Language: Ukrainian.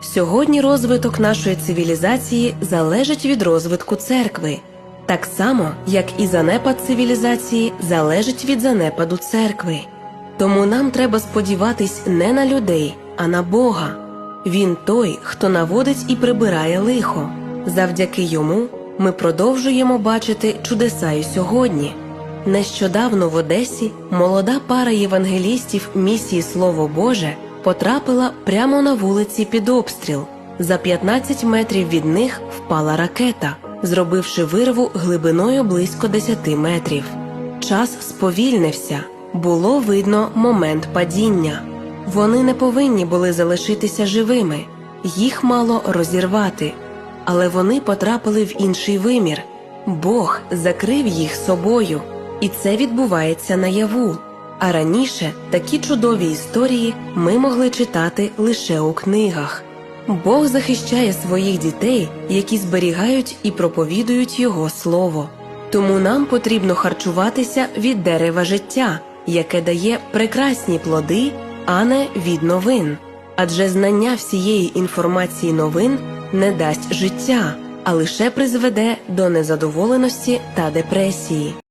Сьогодні розвиток нашої цивілізації залежить від розвитку церкви, так само, як і занепад цивілізації залежить від занепаду церкви. Тому нам треба сподіватись не на людей, а на Бога. Він той, хто наводить і прибирає лихо. Завдяки йому ми продовжуємо бачити чудеса і сьогодні. Нещодавно в Одесі молода пара євангелістів місії Слово Боже потрапила прямо на вулиці під обстріл. За 15 метрів від них впала ракета, зробивши вирву глибиною близько 10 метрів. Час сповільнився, було видно момент падіння. Вони не повинні були залишитися живими, їх мало розірвати, але вони потрапили в інший вимір. Бог закрив їх собою, і це відбувається наяву. А раніше такі чудові історії ми могли читати лише у книгах. Бог захищає своїх дітей, які зберігають і проповідують Його слово. Тому нам потрібно харчуватися від дерева життя, яке дає прекрасні плоди, а не від новин. Адже знання всієї інформації новин не дасть життя, а лише призведе до незадоволеності та депресії.